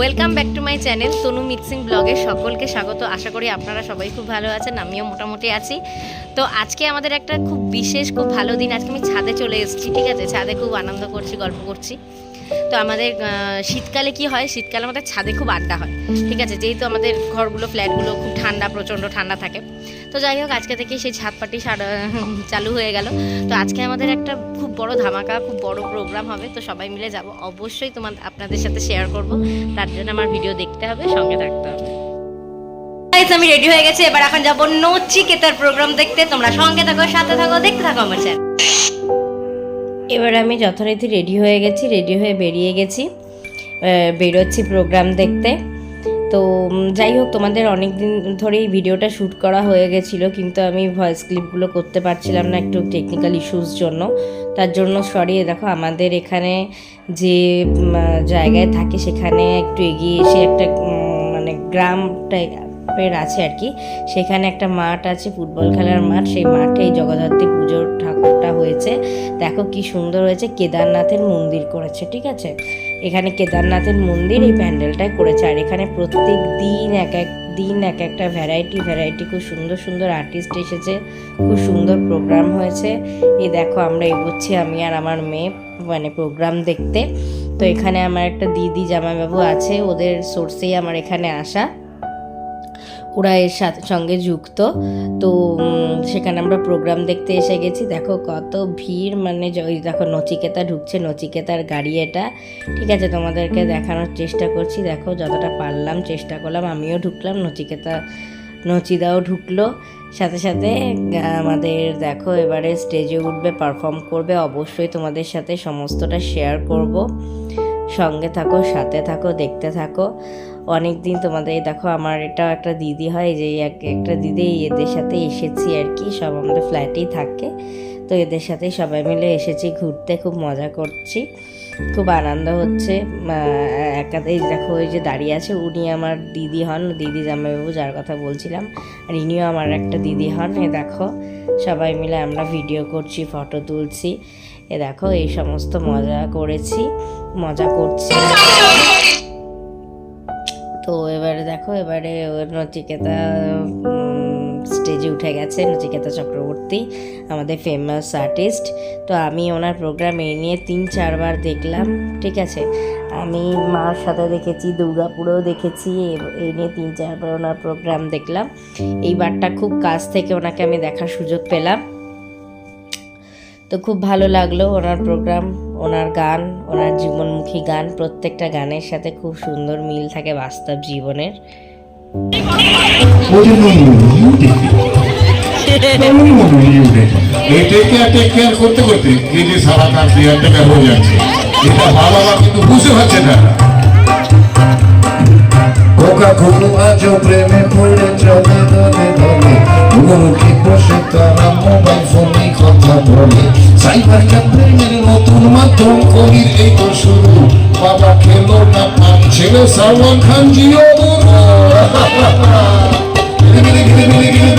Welcome back to my channel Tanu mixing ব্লগে সকলকে স্বাগত। আশা করি আপনারা সবাই খুব ভালো আছেন, আমিও মোটামুটি আছি। তো আজকে আমাদের একটা খুব বিশেষ, খুব ভালো দিন। আজকে আমি ছাদে চলে এসেছি, ঠিক আছে? ছাদে খুব আনন্দ করছি, গল্প করছি। তো আমাদের শীতকালে কি হয়? শীতকালে আমাদের ছাদে খুব আড্ডা হয়। ঠিক আছে? যেহেতু আমাদের ঘরগুলো, ফ্ল্যাটগুলো খুব ঠান্ডা, প্রচণ্ড ঠান্ডা থাকে। তো যাই হোক, আজকে থেকে সেই ছাদ পাটি চালু হয়ে গেল। তো আজকে আমাদের একটা খুব বড় ধামাকা, খুব বড় প্রোগ্রাম হবে। তো সবাই মিলে যাব। অবশ্যই তোমার, আপনাদের সাথে শেয়ার করব। তার জন্য আমার ভিডিও দেখতে হবে, সঙ্গে থাকতে হবে। আমি রেডি হয়ে গেছি। এবার এখন যাব নচিকেতার প্রোগ্রাম দেখতে। তোমরা সঙ্গে থাকো, সাথে থাকো, দেখতে থাকো আমার এবার আমি যথারীতি রেডি হয়ে গেছি রেডি হয়ে বেরিয়ে গেছি। বেরোচ্ছি প্রোগ্রাম দেখতে। তো যাই হোক, তোমাদের অনেক দিন ধরে এই ভিডিওটা শ্যুট করা হয়ে গেছিল, কিন্তু আমি ভয়েস ক্লিপগুলো করতে পারছিলাম না একটু টেকনিক্যাল ইস্যুস জন্য। তার জন্য সরি দেখো, আমাদের এখানে যে জায়গায় থাকি, সেখানে একটু এগিয়ে এসে একটা মানে গ্রাম টাইপের আছে আর কি। সেখানে একটা মাঠ আছে, ফুটবল খেলার মাঠ। সেই মাঠে এই জগদ্ধাত্রী পুজোর ঠাকুরটা হয়েছে। দেখো কি সুন্দর হয়েছে, কেদারনাথের মন্দির করেছে, ঠিক আছে? এখানে কেদারনাথের মন্দির এই প্যান্ডেলটাই করেছে। আর এখানে প্রত্যেক দিন এক এক দিন এক একটা ভ্যারাইটি ভ্যারাইটি খুব সুন্দর সুন্দর আর্টিস্ট এসেছে। খুব সুন্দর প্রোগ্রাম হয়েছে। এই দেখো, আমরা এগোচ্ছি আমি আর আমার মেয়ে মানে প্রোগ্রাম দেখতে। তো এখানে আমার একটা দিদি জামাইবাবু আছে, ওদের সোর্সেই আমার এখানে আসা। ওরা এর সাথে সঙ্গে যুক্ত। তো সেখানে আমরা প্রোগ্রাম দেখতে এসে গেছি। দেখো কত ভিড় মানে ওই দেখো নচিকেতা ঢুকছে, নচিকেতার গাড়ি এটা। ঠিক আছে, তোমাদেরকে দেখানোর চেষ্টা করছি। দেখো যতটা পারলাম চেষ্টা করলাম, আমিও ঢুকলাম, নচিকেতা, নচিদাও ঢুকলো। সাথে সাথে আমাদের দেখো এবারে স্টেজে উঠবে পারফর্ম করবে। অবশ্যই তোমাদের সাথে সমস্তটা শেয়ার করব। সঙ্গে থাকো, সাথে থাকো, দেখতে থাকো। অনেক দিন তোমাদের দেখো আমার এটা একটা দিদি হয় যে একটা দিদি এদের সাথে এসেছি আর কি সব আমাদের ফ্ল্যাটেই থাকে। তো এদের সাথে সবাই মিলে এসেছি ঘুরতে খুব মজা করছি খুব আনন্দ হচ্ছে। আহ, একা এই দেখো ওই যে দাঁড়িয়ে আছে উনি আমার দিদি হন দিদি জামাইবাবু যার কথা বলছিলাম আর ইনিও আমার একটা দিদি হন এ দেখো সবাই মিলে আমরা ভিডিও করছি ফটো তুলছি এ দেখো এই সমস্ত মজা করেছি মজা করছি। তো এবারে দেখো, এবারে নচিকেতা স্টেজে উঠে গেছে, নচিকেতা চক্রবর্তী, আমাদের ফেমাস আর্টিস্ট তো আমি ওনার প্রোগ্রাম এই নিয়ে তিন, চারবার দেখলাম, ঠিক আছে? আমি মার সাথে দেখেছি, দুর্গাপুরেও দেখেছি এই নিয়ে তিন, চারবার ওনার প্রোগ্রাম দেখলাম। এইবারটা খুব কাছ থেকে ওনাকে আমি দেখার সুযোগ পেলাম। তো খুব ভালো লাগল ওনার প্রোগ্রাম ওনার গান ওনার জীবনমুখী গান প্রত্যেকটা গানের সাথে খুব সুন্দর মিল থাকে বাস্তব জীবনের। সাইবার ক্যাফের নতুন মাধ্যম কবির এই তো শুরু বাবা খেলো না পান ছেলে সালমান খান জিও গিলি গিলি গিলি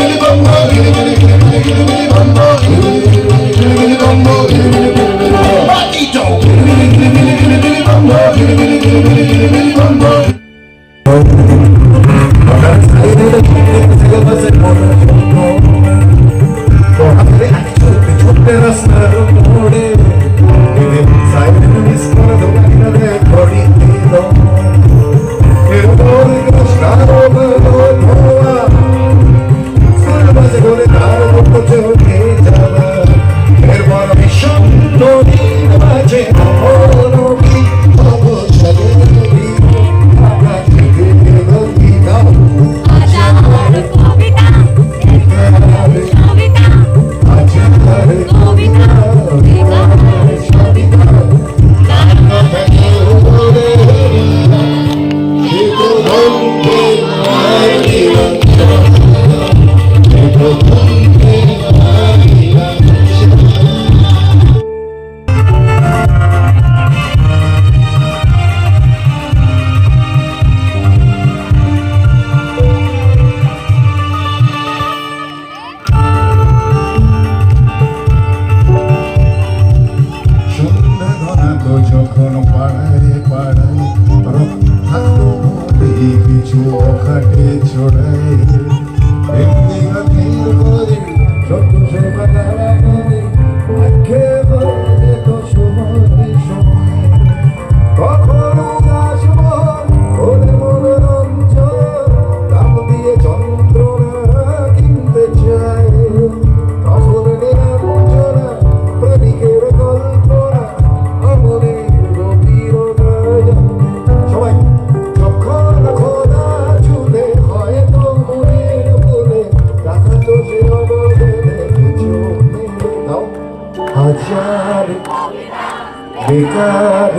বেকার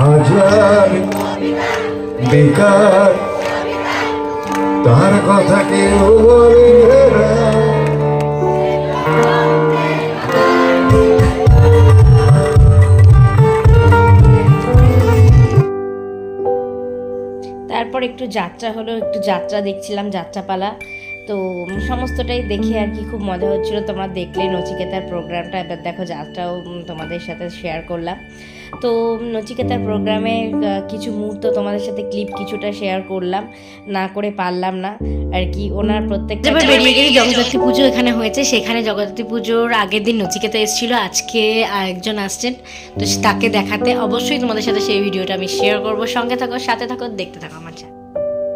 হাজার বেকার। তার কথা কেউ তারপর একটু যাত্রা হলো একটু যাত্রা দেখছিলাম যাত্রাপালা। তো সমস্তটাই দেখে আর কি খুব মজা হচ্ছিল। তোমরা দেখলে নচিকেতার প্রোগ্রামটা, এবার দেখো যাত্রাও তোমাদের সাথে শেয়ার করলাম। তো নচিকেতার প্রোগ্রামে কিছু মুহূর্ত তোমাদের সাথে ক্লিপ কিছুটা শেয়ার করলাম। না করে পারলাম না, আর কি ওনার প্রত্যেক বেরিয়ে গেলে পুজো এখানে হয়েছে। সেখানে জগদ্ধাত্রী পুজোর আগের দিন নচিকেতা এসেছিল। আজকে আরেকজন আসছেন। তো তাকে দেখাতে অবশ্যই তোমাদের সাথে সেই ভিডিওটা আমি শেয়ার করব। সঙ্গে থাকো, সাথে থাকো, দেখতে থাকো আমার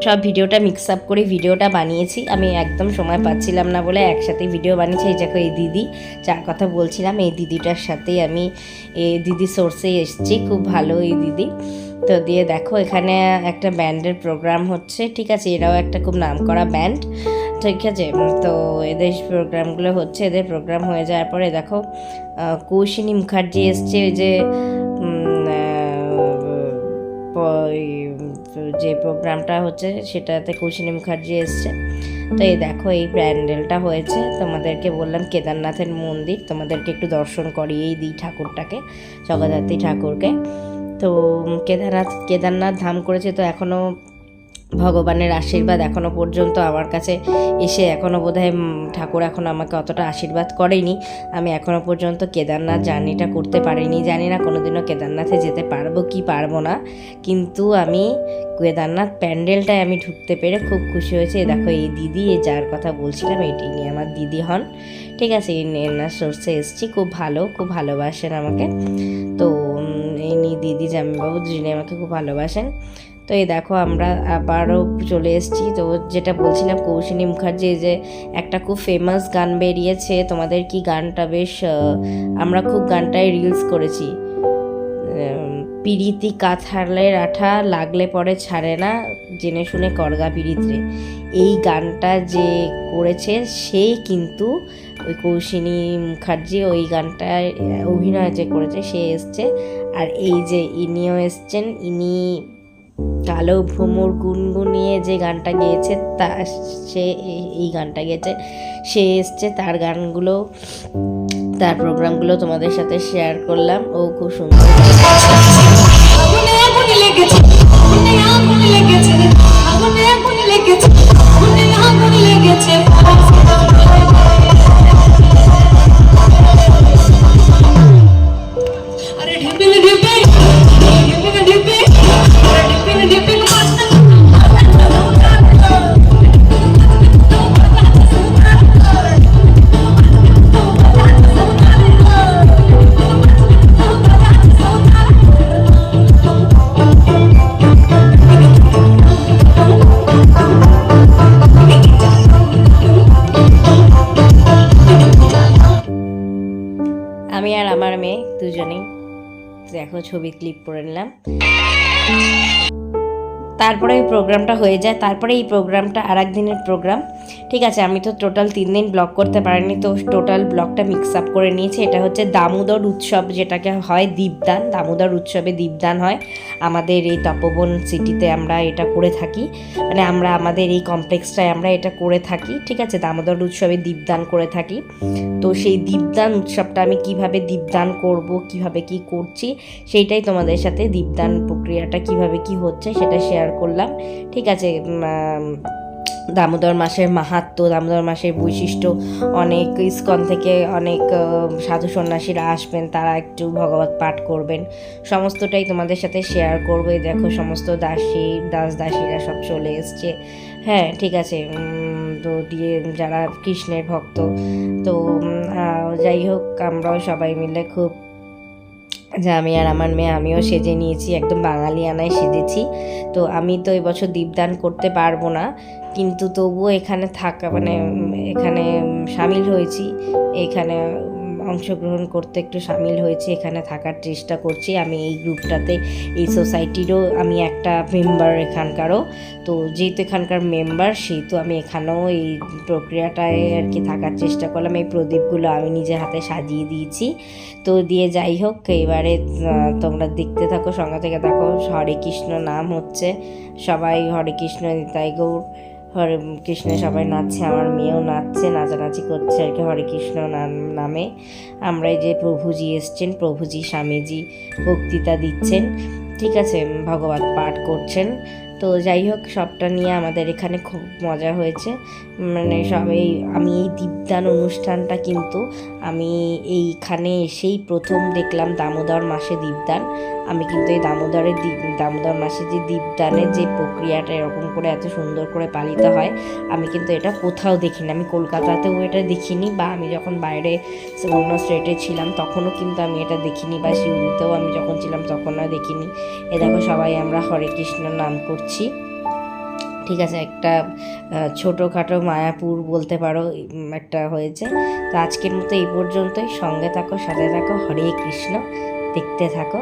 সব ভিডিওটা মিক্স আপ করে ভিডিওটা বানিয়েছি। আমি একদম সময় পাচ্ছিলাম না বলে একসাথে ভিডিও বানিয়েছি। এই দেখো, এই দিদি, যার কথা বলছিলাম, এই দিদিটার সাথেই আমি এই দিদি সোর্সে এসেছি। খুব ভালো এই দিদি। তো দিয়ে দেখো, এখানে একটা ব্যান্ডের প্রোগ্রাম হচ্ছে, ঠিক আছে? এরাও একটা খুব নামকরা ব্যান্ড, ঠিক আছে? তো এদের প্রোগ্রামগুলো হচ্ছে, এদের প্রোগ্রাম হয়ে যাওয়ার পরে দেখো কৌশিনী মুখার্জি এসছে, ওই যে যে প্রোগ্রামটা হচ্ছে সেটাতে কৌশিনী মুখার্জি এসছে। তো এই দেখো, এই প্যান্ডেলটা হয়েছে। তোমাদেরকে বললাম কেদারনাথের মন্দির। তোমাদেরকে একটু দর্শন করিয়েই দিই ঠাকুরটাকে, জগদ্ধাত্রী ঠাকুরকে। তো কেদারনাথ কেদারনাথ ধাম করেছে তো এখনও ভগবানের আশীর্বাদ এখনও পর্যন্ত আমার কাছে এসে এখনও বোধহয় ঠাকুর এখন আমাকে অতটা আশীর্বাদ করেনি। আমি এখনও পর্যন্ত কেদারনাথ জার্নিটা করতে পারিনি। জানি না কোনোদিনও কেদারনাথে যেতে পারব কি পারব না। কিন্তু আমি কেদারনাথ প্যান্ডেলটায় আমি ঢুকতে পেরে খুব খুশি হয়েছে। দেখো, এই দিদি এই যার কথা বলছিলাম, এটি নিয়ে আমার দিদি হন। ঠিক আছে এনার সোর্সে এসেছি। খুব ভালো, খুব ভালোবাসেন আমাকে। তো এই নিয়ে দিদি জামিবাবু, যিনি আমাকে খুব ভালোবাসেন তো এই দেখো আমরা আবারও চলে এসেছি। তো যেটা বলছিলাম কৌশিনী মুখার্জি যে একটা খুব ফেমাস গান বেরিয়েছে, তোমাদের কি গানটা বেশ আমরা খুব গানটায় রিলস করেছি। পিরিতি কাথারলের আঠা লাগলে পরে ছাড়ে না, জেনে শুনে করগা পিরিতরে। এই গানটা যে করেছে, সে কিন্তু ওই কৌশিনী মুখার্জি ওই গানটায় অভিনয় যে করেছে, সে এসছে। আর এই যে ইনিও এসছেন, ইনি কালো ভ্রমর গুনগুনিয়ে যে গানটা গেয়েছে, তা সে এই- গানটা গেয়েছে, সে এসছে, তার গানগুলো, তার প্রোগ্রামগুলো তোমাদের সাথে শেয়ার করলাম। ও খুব সুন্দর লেগেছে। মেয়ে, দুজনেই। দেখো, ছবি ক্লিপ করে নিলাম। তারপরে ওই প্রোগ্রামটা হয়ে যায়। তারপরে এই প্রোগ্রামটা আর দিনের প্রোগ্রাম ঠিক আছে, আমি তো টোটাল তিন দিন ব্লগ করতে পারিনি, তো টোটাল ব্লগটা মিক্স আপ করে নিয়েছি। এটা হচ্ছে দামোদর উৎসব যেটাকে হয় দীপদান। দামোদর উৎসবে দীপদান হয়। আমাদের এই তপবন সিটিতে আমরা এটা করে থাকি। মানে আমরা, আমাদের এই কমপ্লেক্সটায় আমরা এটা করে থাকি। ঠিক আছে, দামোদর উৎসবে দীপদান করে থাকি। তো সেই দীপদান উৎসবটা আমি কীভাবে দীপদান করব, কীভাবে কি করছি, সেইটাই তোমাদের সাথে দীপদান প্রক্রিয়াটা কীভাবে কি হচ্ছে সেটা শেয়ার করলাম। ঠিক আছে দামোদর মাসের মাহাত্ম্য দামোদর মাসের বৈশিষ্ট্য, অনেক ইস্কন থেকে অনেক সাধু সন্ন্যাসীরা আসবেন, তারা একটু ভগবত পাঠ করবেন। সমস্তটাই তোমাদের সাথে শেয়ার করবে। দেখো সমস্ত দাসী, দাস দাসীরা সব চলে এসছে। হ্যাঁ ঠিক আছে। তো দিয়ে যারা কৃষ্ণের ভক্ত, তো যাই হোক, আমরাও সবাই মিলে খুব যে আমি আর আমার মেয়ে আমিও সেজে নিয়েছি একদম বাঙালিয়ানায় সেজেছি। তো আমি তো এবছর দীপদান করতে পারব না কিন্তু তবুও এখানে থাকা মানে এখানে সামিল হয়েছি। এখানে অংশগ্রহণ করতে একটু সামিল হয়েছি, এখানে থাকার চেষ্টা করছি। আমি এই গ্রুপটাতে, এই সোসাইটিরও আমি একটা মেম্বার এখানকারও। তো যেহেতু এখানকার মেম্বার, সেহেতু আমি এখানেও এই প্রক্রিয়াটায় আর কি থাকার চেষ্টা করলাম। এই প্রদীপগুলো আমি নিজে হাতে সাজিয়ে দিয়েছি। তো দিয়ে যাই হোক, এবারে তোমরা দেখতে থাকো, সঙ্গে থেকে দেখো, হরে কৃষ্ণ নাম হচ্ছে। সবাই হরে কৃষ্ণ, নিতাই গৌর। হরে কৃষ্ণ সবাই নাচছে, আমার মেয়েও নাচছে, নাচানাচি করছে আর কি, হরে কৃষ্ণ নাম- আমরা এই যে প্রভুজি এসছেন, প্রভুজি স্বামীজি বক্তৃতা দিচ্ছেন। ঠিক আছে ভগবত পাঠ করছেন। তো যাই হোক, সবটা নিয়ে আমাদের এখানে খুব মজা হয়েছে। মানে সবাই, আমি এই দীপদান অনুষ্ঠানটা কিন্তু আমি এইখানে এসেই প্রথম দেখলাম দামোদর মাসে দীপদান। আমি কিন্তু এই দামোদরের দামোদর মাসে যে দীপদানের যে প্রক্রিয়াটা এরকম করে এত সুন্দর করে পালিত হয়, আমি কিন্তু এটা কোথাও দেখিনি। আমি কলকাতাতেও এটা দেখিনি বা আমি যখন বাইরে অন্য স্টেটে ছিলাম তখনও কিন্তু আমি এটা দেখিনি বা শিউলিতেও আমি যখন ছিলাম তখনও দেখিনি। এ দেখো সবাই আমরা হরে কৃষ্ণ নাম করছি। ঠিক আছে, একটা ছোটোখাটো মায়াপুর বলতে পারো একটা হয়েছে। তো আজকের মতো এই পর্যন্তই। সঙ্গে থাকো, সাথে থাকো। হরে কৃষ্ণ। দেখতে থাকো।